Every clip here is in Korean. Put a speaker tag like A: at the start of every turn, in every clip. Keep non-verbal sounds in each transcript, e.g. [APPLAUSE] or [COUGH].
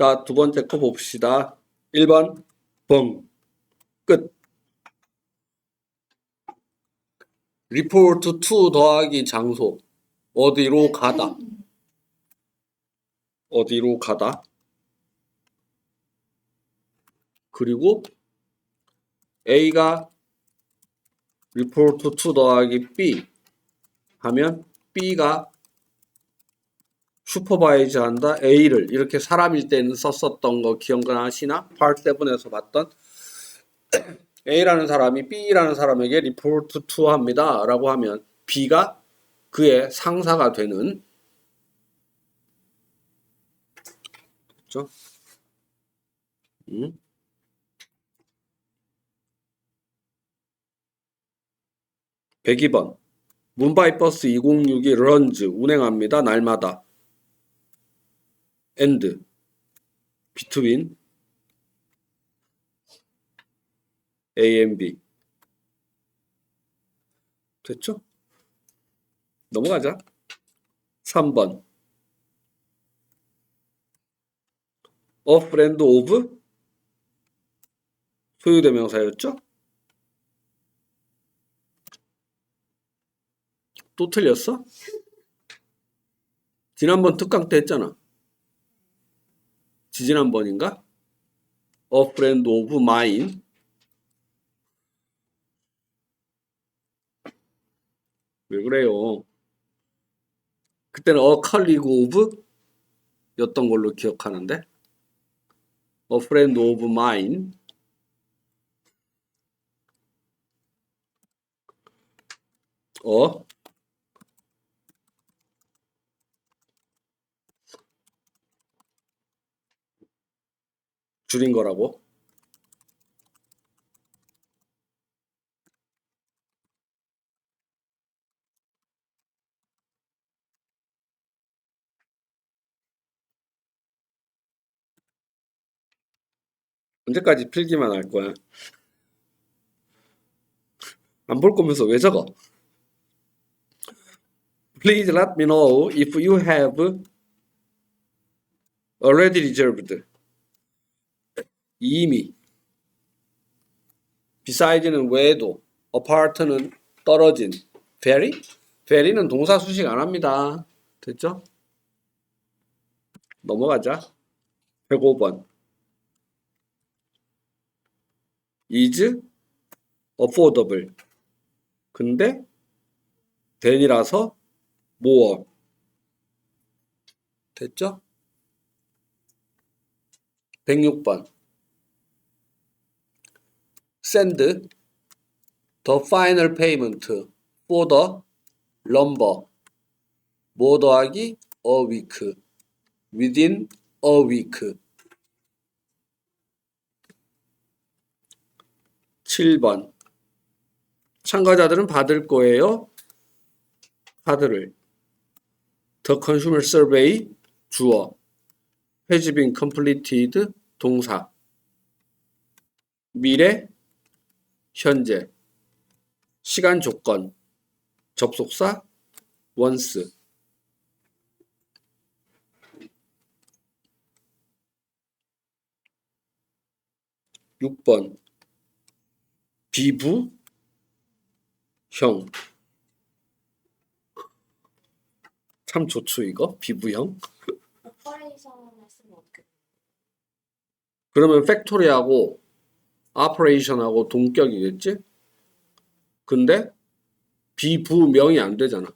A: 자, 두 번째 거 봅시다. 1번, 벙. 끝. 리포트 투 더하기 장소. 어디로 가다. 어디로 가다. 그리고 A가 리포트 투 더하기 B 하면 B가 슈퍼바이즈 한다 A를 이렇게 사람일 때는 썼었던 거 기억나시나? 파트 7에서 봤던 [CLEARS THROAT] A라는 사람이 B라는 사람에게 리포트 투 합니다 라고 하면 B가 그의 상사가 되는 그렇죠? 음? (102번) 문바이 버스 2062 런즈 운행합니다 날마다 and between A and B 됐죠? 넘어가자 3번 A friend of 소유대명사였죠? 또 틀렸어? 지난번 특강 때 했잖아. 지지난번인가? A friend of mine. 왜 그래요? 그때는 a colleague of 였던 걸로 기억하는데. A friend of mine. 어? 줄인 거라고? 언제까지 필기만 할 거야? 안 볼 거면서 왜 적어? Please let me know if you have already reserved. 이미 beside는 외에도 apart는 떨어진 very? very는 동사 수식 안 합니다. 됐죠? 넘어가자. 105번 is affordable 근데 then이라서 more 됐죠? 106번 send the final payment for the lumber 뭐 더하기 a week within a week 7번 참가자들은 받을 거예요 카드를 The Consumer Survey 주어 been completed 동사 미래 현재 시간 조건 접속사 once 6번 비부 형. 참 좋죠, 이거? 비부형.
B: 어떻게
A: 그러면 팩토리하고 아퍼레이션하고 동격이겠지? 근데 비부명이 안 되잖아.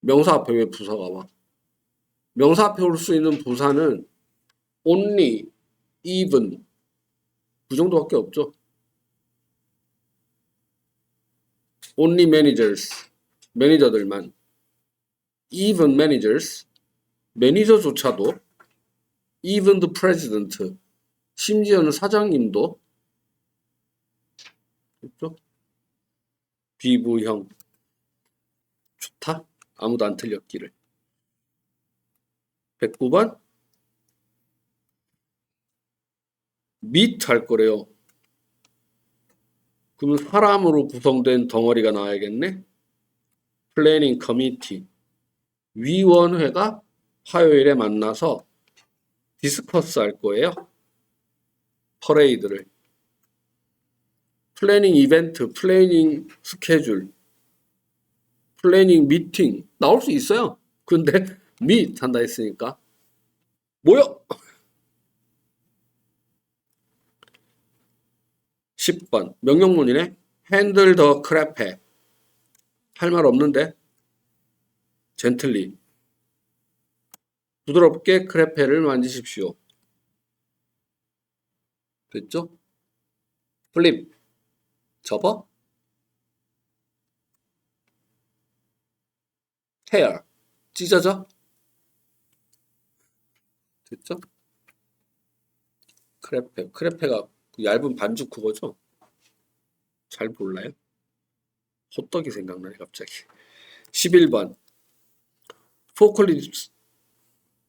A: 명사 앞에 왜 부사가 와? 명사 앞에 올 수 있는 부사는 only, even 그 정도밖에 없죠. only managers 매니저들만 even managers 매니저조차도 even the president 심지어는 사장님도 그렇죠? 비부형 좋다 아무도 안 틀렸기를 109번 meet 할 거래요 그러면 사람으로 구성된 덩어리가 나와야겠네. 플래닝 커미티 위원회가 화요일에 만나서 디스커스 할 거예요. 퍼레이드를. 플래닝 이벤트, 플래닝 스케줄, 플래닝 미팅 나올 수 있어요. 근데 밋 한다 했으니까. 모여 10번. [LAUGHS] 명령문이네. 핸들 더 크래페 할말 없는데. 젠틀리 부드럽게 크레페를 만지십시오. 됐죠? 플립 접어 헤어 찢어져 됐죠? 크레페 크레페가 그 얇은 반죽 그거죠? 잘 몰라요? 호떡이 생각나네 갑자기 11번 포클리프트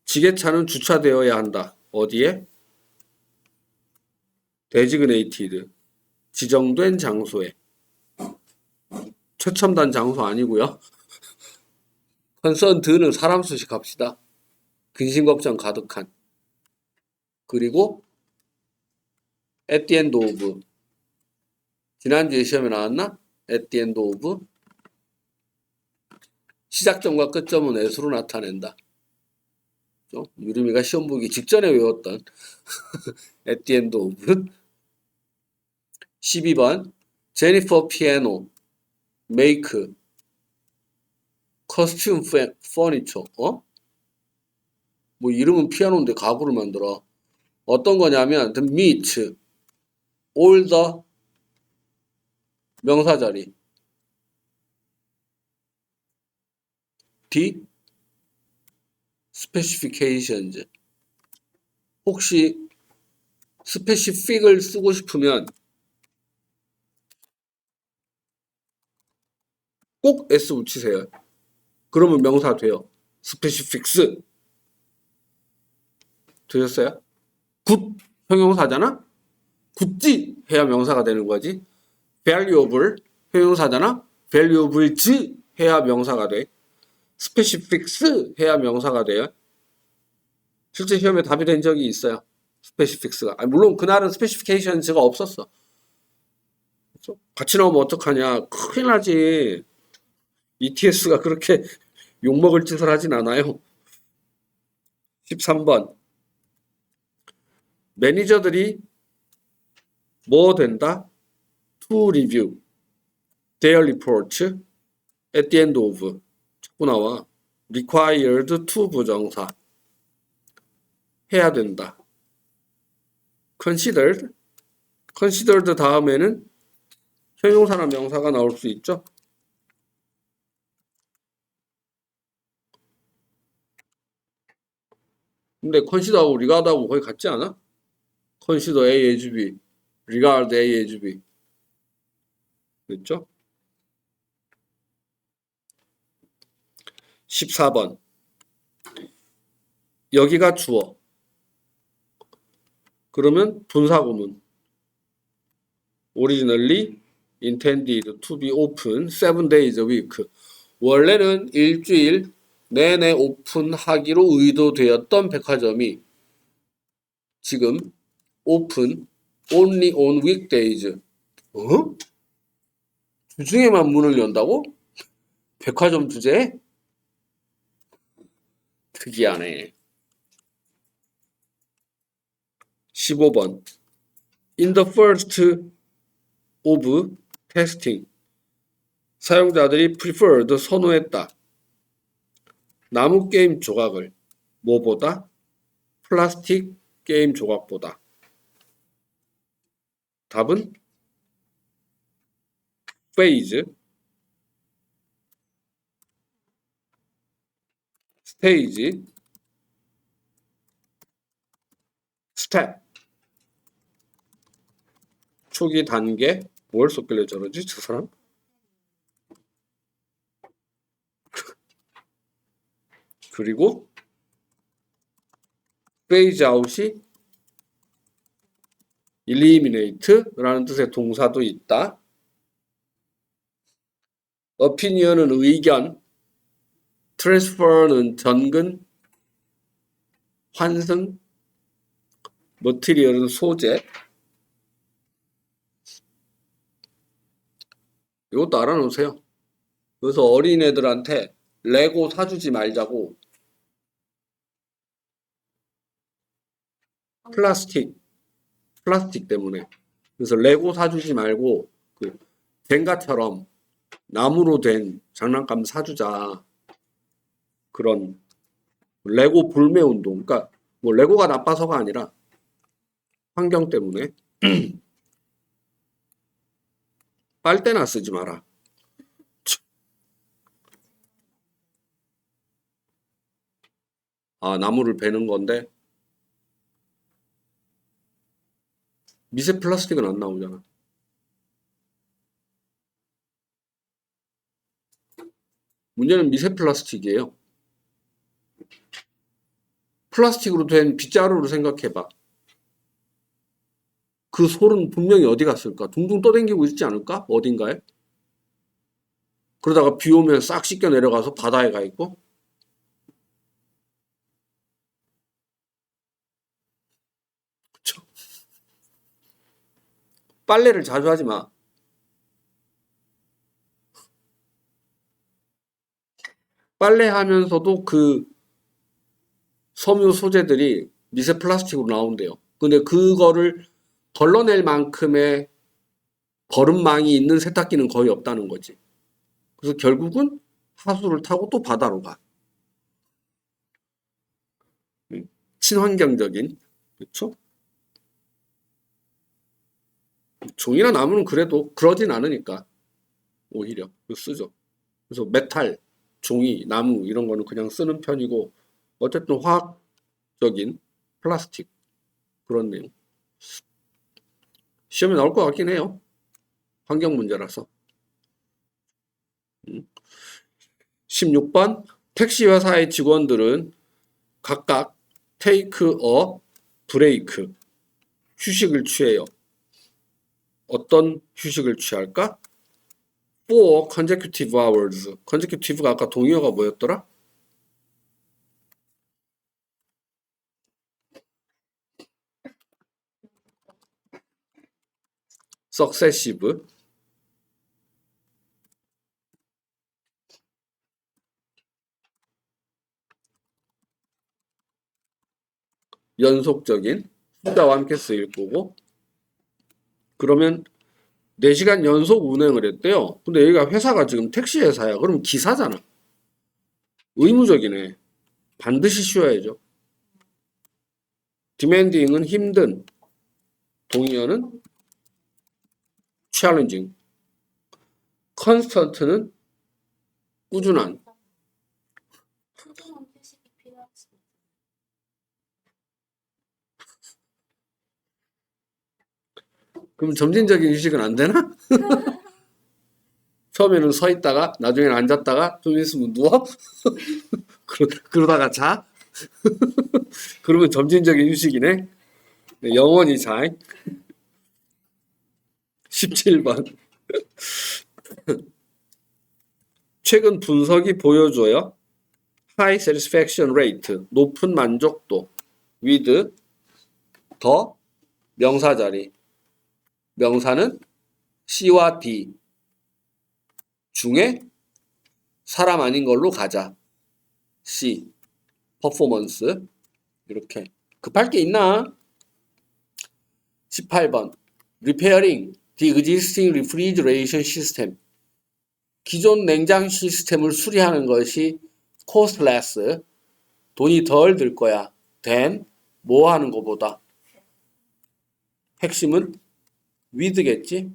A: 지게차는 주차되어야 한다. 어디에? 데지그네이티드 지정된 장소에 최첨단 장소 아니고요. [LAUGHS] 컨선트는 사람 수식 합시다. 근심 걱정 가득한 그리고 at the end of 지난주에 시험에 나왔나? at the end of 시작점과 끝점은 애수로 나타낸다. 죠? 유림이가 시험 보기 직전에 외웠던 end of 12번 제니퍼 피아노 costume fa- furniture 어? 뭐 이름은 피아노인데 가구를 만들어 어떤 거냐면 the meet all the 명사 자리 the specifications 혹시 specific을 쓰고 싶으면 꼭 s 붙이세요. 그러면 명사 돼요. specifics 되셨어요? 굿 형용사잖아. 굿지 해야 명사가 되는 거지. valuable 형용사잖아. valuables 해야 명사가 돼. Specifics 해야 명사가 돼요. 실제 시험에 답이 된 적이 있어요. specifics가. 아니, 물론 그날은 specifications가 없었어. 같이 나오면 어떡하냐. 큰일 나지. ETS가 그렇게 [LAUGHS] 욕먹을 짓을 하진 않아요. 13번. 매니저들이 뭐 된다? To review their report at the end of 자꾸 나와. required to 부정사 해야 된다. considered considered 다음에는 형용사나 명사가 나올 수 있죠. 근데 consider하고 regard하고 거의 같지 않아? consider A as B, regard A as B. 그렇죠? 14번. 여기가 주어. 그러면 분사구문. originally intended to be open seven days a week. 원래는 일주일 내내 오픈하기로 의도되었던 백화점이 지금 오픈 only on weekdays. 어? 주중에만 문을 연다고? 백화점 주제에? 특이하네. 15번. In the first of testing. 사용자들이 preferred 선호했다. 나무 게임 조각을 뭐보다? 플라스틱 게임 조각보다. 답은 stage, step. 초기 단계 뭘 썼길래 저러지 저 사람? 그리고 phase out이 eliminate라는 뜻의 동사도 있다. opinion은 의견, transfer는 전근, 환승, 머티리얼은 소재. 이것도 알아놓으세요. 그래서 어린애들한테 레고 사주지 말자고 플라스틱, 플라스틱 때문에. 그래서 레고 사주지 말고 그 젠가처럼 나무로 된 장난감 사주자. 그런 레고 불매 운동. 그러니까 뭐 레고가 나빠서가 아니라 환경 때문에 [CLEARS THROAT] 빨대나 쓰지 마라. 아, 나무를 베는 건데 미세 플라스틱은 안 나오잖아. 문제는 미세 플라스틱이에요. 플라스틱으로 된 빗자루를 생각해봐. 그 솔은 분명히 어디 갔을까? 둥둥 떠댕기고 있지 않을까? 어딘가에? 그러다가 비 오면 싹 씻겨 내려가서 바다에 가 있고? 그쵸? 빨래를 자주 하지 마. 빨래하면서도 그 섬유 소재들이 미세 플라스틱으로 나온대요. 근데 그거를 걸러낼 만큼의 거름망이 있는 세탁기는 거의 없다는 거지. 그래서 결국은 하수를 타고 또 바다로 가. 음, 친환경적인, 그렇죠? 종이나 나무는 그래도 그러진 않으니까 오히려 쓰죠. 그래서 메탈, 종이, 나무 이런 거는 그냥 쓰는 편이고 어쨌든 화학적인 플라스틱 그런 내용. 시험에 나올 것 같긴 해요. 환경 문제라서. 음. 16번 택시 회사의 직원들은 각각 테이크 어 브레이크 휴식을 취해요. 어떤 휴식을 취할까? for consecutive hours. consecutive가 아까 동의어가 뭐였더라? Successive. 연속적인 숫자와 함께 쓰일 거고 그러면 4시간 연속 운행을 했대요. 근데 여기가 회사가 지금 택시 회사야. 그럼 기사잖아. 의무적이네. 반드시 쉬어야죠. demanding은 힘든, 동의어는 challenging, constant는 꾸준한. 그럼 점진적인 휴식은 안 되나? [LAUGHS] 처음에는 서 있다가 나중에는 앉았다가 좀 있으면 누워? [LAUGHS] 그러, 그러다가 자? [LAUGHS] 그러면 점진적인 휴식이네? 네, 영원히 자. 17번 최근 분석이 보여줘요. High satisfaction rate, 높은 만족도 with 더 명사 자리 명사는 C와 D 중에 사람 아닌 걸로 가자. C 퍼포먼스 이렇게 급할 게 있나? 18번 repairing the existing refrigeration system 기존 냉장 시스템을 수리하는 것이 costless 돈이 덜 들 거야. than 뭐 하는 것보다 핵심은 with겠지?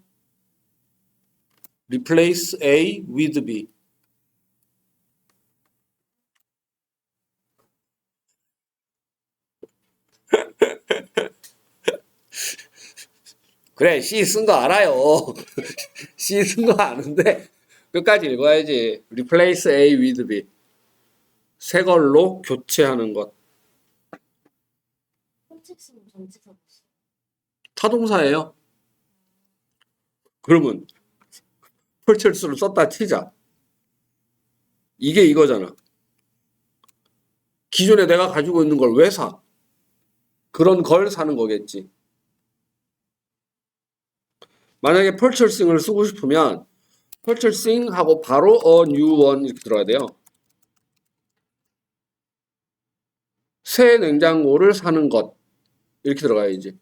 A: replace A with B. 그래, C 쓴거 알아요. [LAUGHS] C 쓴거 아는데 끝까지 읽어야지. replace A with B. 새 걸로 교체하는 것. 타동사예요. 그러면 펄철수를 썼다 치자. 이게 이거잖아. 기존에 내가 가지고 있는 걸 왜 사? 그런 걸 사는 거겠지. 만약에 purchasing을 쓰고 싶으면 purchasing 하고 바로 new one 이렇게 들어야 돼요. 새 냉장고를 사는 것 이렇게 들어가야지.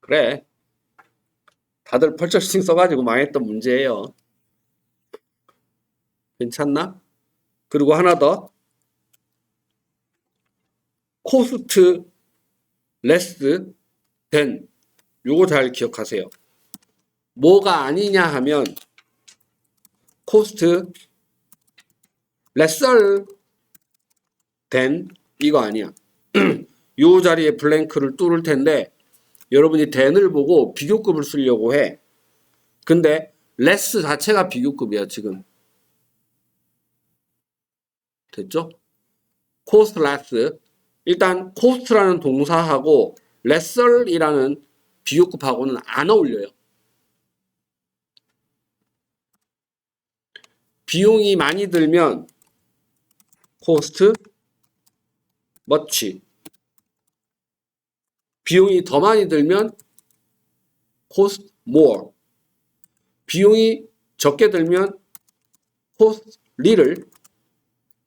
A: 그래. 다들 purchasing 써가지고 망했던 문제예요. 괜찮나? 그리고 하나 더. 코스트 레스 된 요거 잘 기억하세요. 뭐가 아니냐 하면 코스트 레썰 된 이거 아니야. [CLEARS THROAT] 요 자리에 블랭크를 뚫을 텐데 여러분이 den을 보고 비교급을 쓰려고 해. 근데 레스 자체가 비교급이야 지금. 됐죠? 코스트 레스 일단 코스트라는 동사하고 레설이라는 비교급하고는 안 어울려요. 비용이 많이 들면 코스트 much 비용이 더 많이 들면 cost more. 비용이 적게 들면 cost little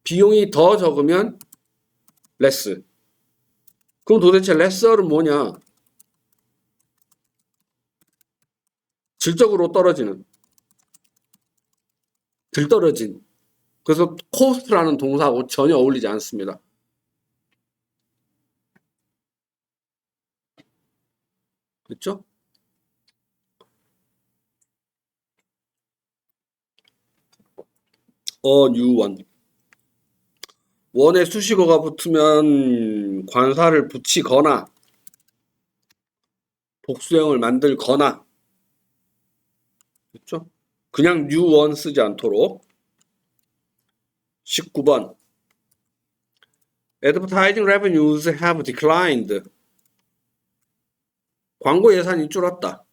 A: 비용이 더 적으면 less 그럼 도대체 lesser은 뭐냐 질적으로 떨어지는 들떨어진 그래서 cost라는 동사하고 전혀 어울리지 않습니다. 그렇죠? 어, 뉴원. 원에 수식어가 붙으면 관사를 붙이거나 복수형을 만들거나 그렇죠? 그냥 뉴원 쓰지 않도록 19번 Advertising revenues have declined. 광고 예산이 줄었다.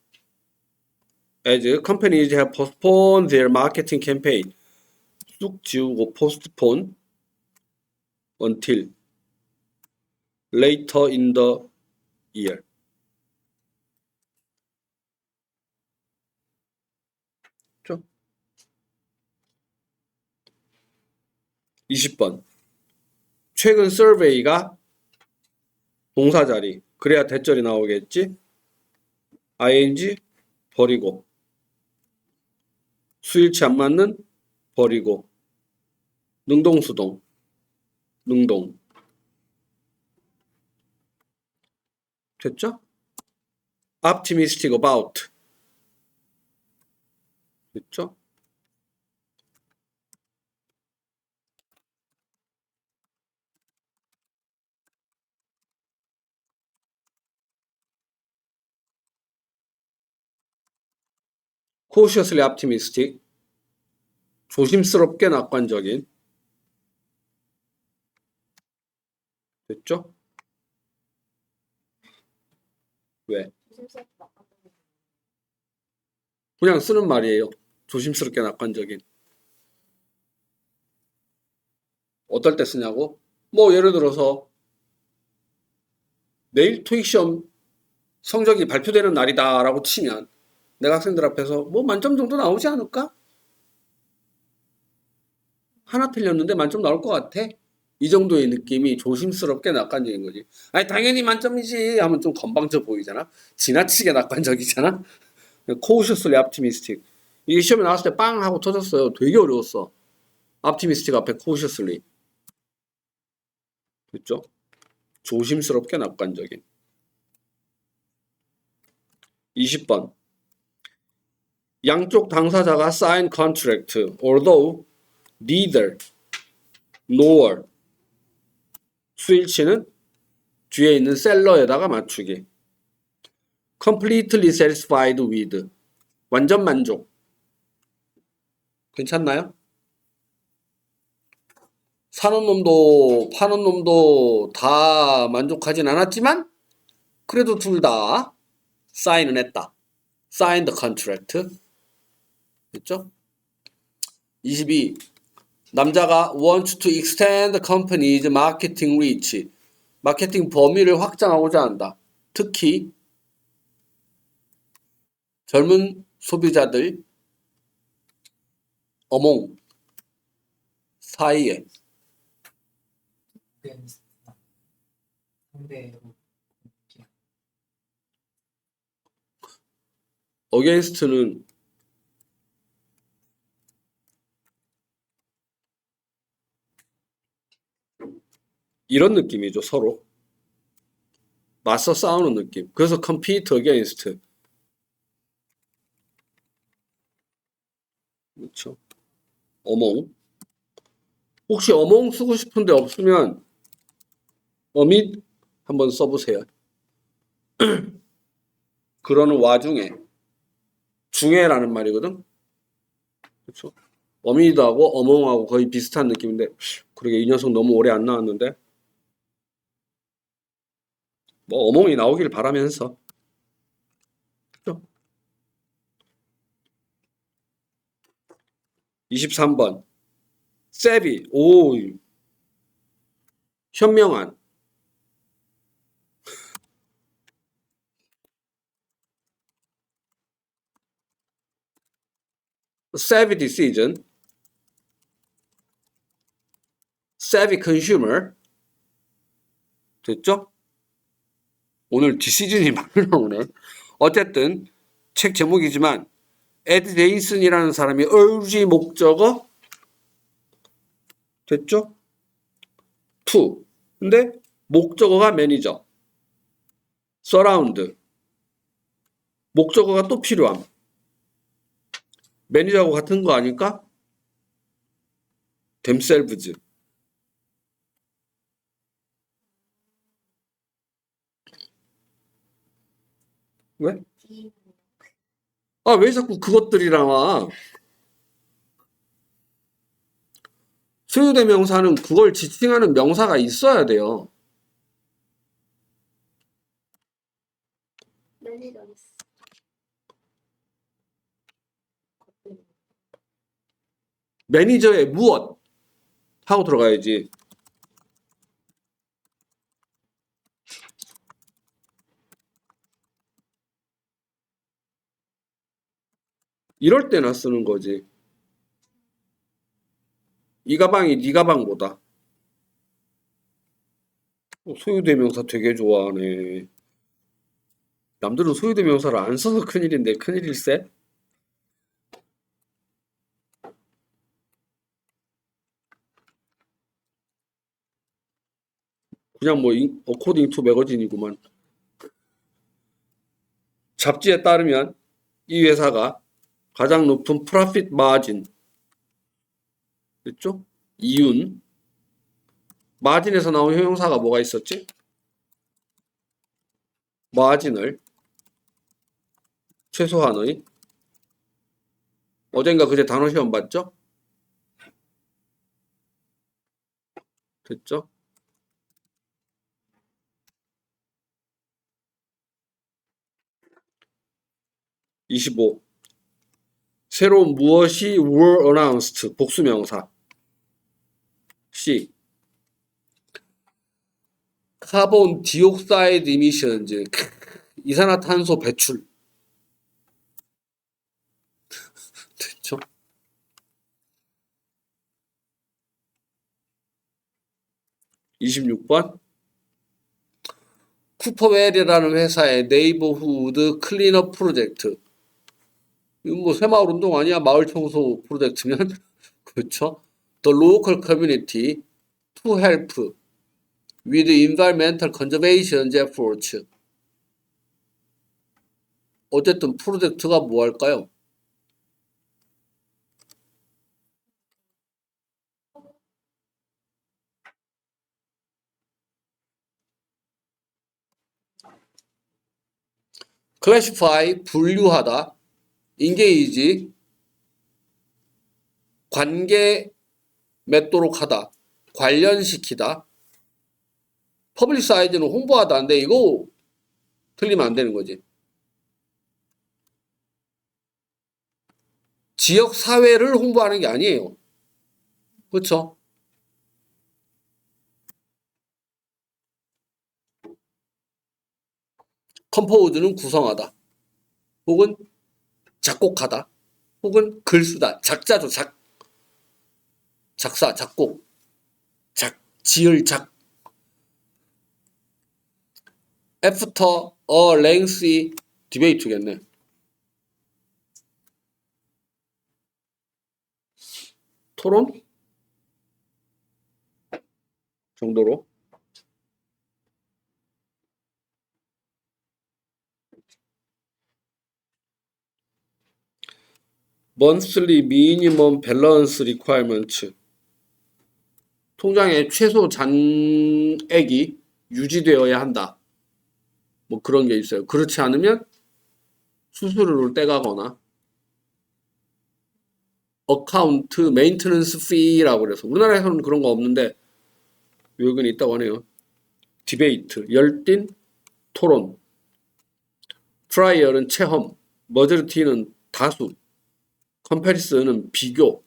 A: As companies have postponed their marketing campaign. 쑥 지우고 postpone until later in the year. 그렇죠? 20번. 최근 서베이가 동사 자리. 그래야 대절이 나오겠지? ing 버리고 수일치 안 맞는 버리고 능동수동 능동 됐죠? optimistic about 됐죠? cautiously optimistic 조심스럽게 낙관적인 됐죠? 왜? 그냥 쓰는 말이에요. 조심스럽게 낙관적인. 어떨 때 쓰냐고? 뭐 예를 들어서 내일 토익 시험 성적이 발표되는 날이다라고 치면 내가 학생들 앞에서 뭐 만점 정도 나오지 않을까? 하나 틀렸는데 만점 나올 것 같아. 이 정도의 느낌이 조심스럽게 낙관적인 거지. 아니 당연히 만점이지 하면 좀 건방져 보이잖아. 지나치게 낙관적이잖아. [LAUGHS] cautiously optimistic. 이게 시험에 나왔을 때 빵 하고 터졌어요. 되게 어려웠어. optimistic 앞에 cautiously. 됐죠? 조심스럽게 낙관적인. 20번. 양쪽 당사자가 sign contract, although neither nor 수일치는 뒤에 있는 셀러에다가 맞추기. completely satisfied with 완전 만족. 괜찮나요? 사는 놈도 파는 놈도 다 만족하진 않았지만 그래도 둘 다 사인은 했다. sign the contract. 됐죠? 22. 남자가 want to extend the company's marketing reach. 마케팅 범위를 확장하고자 한다. 특히 젊은 소비자들 어몽 사이에 어게인스트는 이런 느낌이죠, 서로. 맞서 싸우는 느낌. 그래서 compete against. 그렇죠. 어몽. 혹시 어몽 쓰고 싶은데 없으면 어밋 한번 써보세요. [CLEARS THROAT] 그러는 와중에 중에라는 말이거든. 그렇죠? 어미드하고 어몽하고 거의 비슷한 느낌인데 그러게 이 녀석 너무 오래 안 나왔는데 뭐 어몽이 나오길 바라면서 그렇죠? 23번 세비 오 현명한 savvy decision, savvy consumer. 됐죠? 오늘 decision이 막 [LAUGHS] 나오네. 어쨌든 책 제목이지만 에드 제인슨이라는 사람이 urge 목적어 됐죠? to. 근데 목적어가 매니저. surround. 목적어가 또 필요함. 매니저하고 같은 거 아닐까? themselves. 왜?
B: 이
A: 아, 왜 자꾸 그것들이 나와? 소유대 명사는 그걸 지칭하는 명사가 있어야 돼요. 매니저의 무엇 하고 들어가야지. 이럴 때나 쓰는 거지. 이 가방이 네 가방보다. 어, 소유대명사 되게 좋아하네. 남들은 소유대명사를 안 써서 큰일인데 큰일일세? 그냥 뭐 인- 어코딩 투 매거진이구만. 잡지에 따르면 이 회사가 가장 높은 프로핏 마진 됐죠? 이윤 마진에서 나온 형용사가 뭐가 있었지? 마진을 최소한의 어젠가 그제 단어 시험 봤죠? 됐죠? (25) 새로운 무엇이 were announced 복수명사. C. 카본 디옥사이드 이미션즈 이산화탄소 배출. [LAUGHS] 됐죠? (26번) 쿠퍼웰이라는 회사의 네이버후드 클린업 프로젝트 이건 뭐 새마을 운동 아니야? 마을 청소 프로젝트면 그렇죠? The local community to help with environmental conservation efforts. 어쨌든 프로젝트가 뭐 할까요? classify 분류하다 engage 관계 맺도록 하다 관련시키다 publicize는 홍보하다인데 이거 틀리면 안 되는 거지 지역 사회를 홍보하는 게 아니에요 그쵸? 컴포즈는 구성하다. 혹은 작곡하다. 혹은 글 쓰다. 작자죠, 작. 작사, 작곡. 작, 지을 작. After a lengthy debate겠네. 토론? 정도로. Monthly minimum balance requirement. 통장의 최소 잔액이 유지되어야 한다. 뭐 그런 게 있어요. 그렇지 않으면 수수료를 떼가거나 어카운트 메인테넌스 fee라고 그래서 우리나라에서는 그런 거 없는데 여기는 있다고 하네요. 디베이트, 열띤 토론, 트라이얼은 체험, 머저리티는 다수, 컴패리슨은 비교.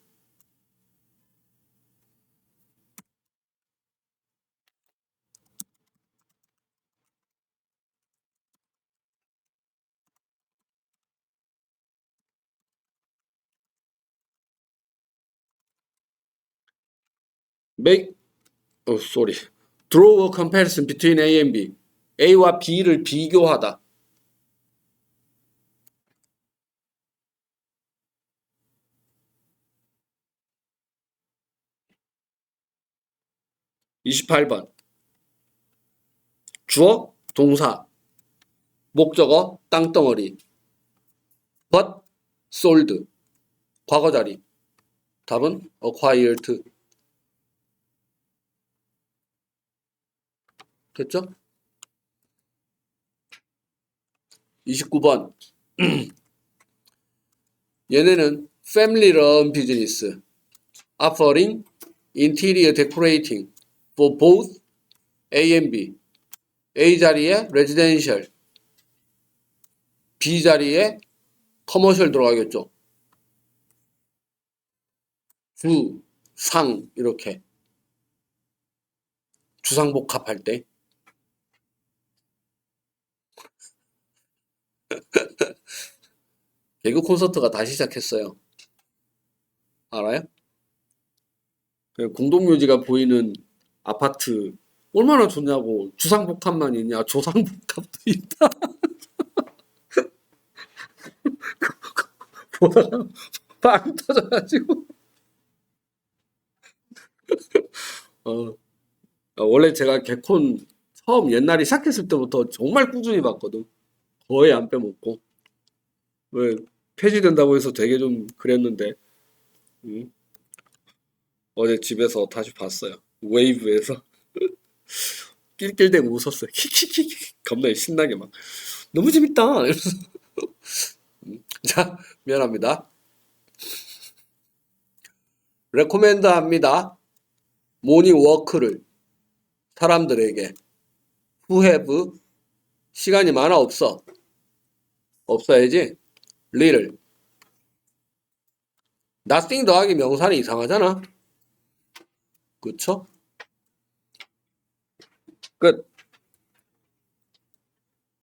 A: make 어, draw a comparison between A and B. A와 B를 비교하다. 이십팔 번 주어, 동사, 목적어, 땅덩어리, but, sold, 과거 자리. 답은 acquired. 됐죠? 29번. 얘네는 family run business offering interior decorating for both A and B. A 자리에 residential, B 자리에 commercial 들어가겠죠. 주, 상 이렇게 주상복합 할 때. [LAUGHS] 개그 콘서트가 다시 시작했어요. 알아요? 그 공동묘지가 보이는 아파트 얼마나 좋냐고 주상복합만 있냐 조상복합도 있다. [LAUGHS] 보다가 빵 터져가지고 [LAUGHS] 어, 어, 원래 제가 개콘 처음 옛날에 시작했을 때부터 정말 꾸준히 봤거든. 거의 안 빼먹고. 왜 폐지된다고 해서 되게 좀 그랬는데 음. 어제 집에서 다시 봤어요. 웨이브에서 [LAUGHS] 낄낄대고 웃었어요. 키키키키 겁나 신나게 막 너무 재밌다. 음. 자 미안합니다. 레코멘드 합니다. 모닝 워크를 사람들에게 have 시간이 많아 없어 없어야지 little nothing 더하기 명사는 이상하잖아 그쵸? 끝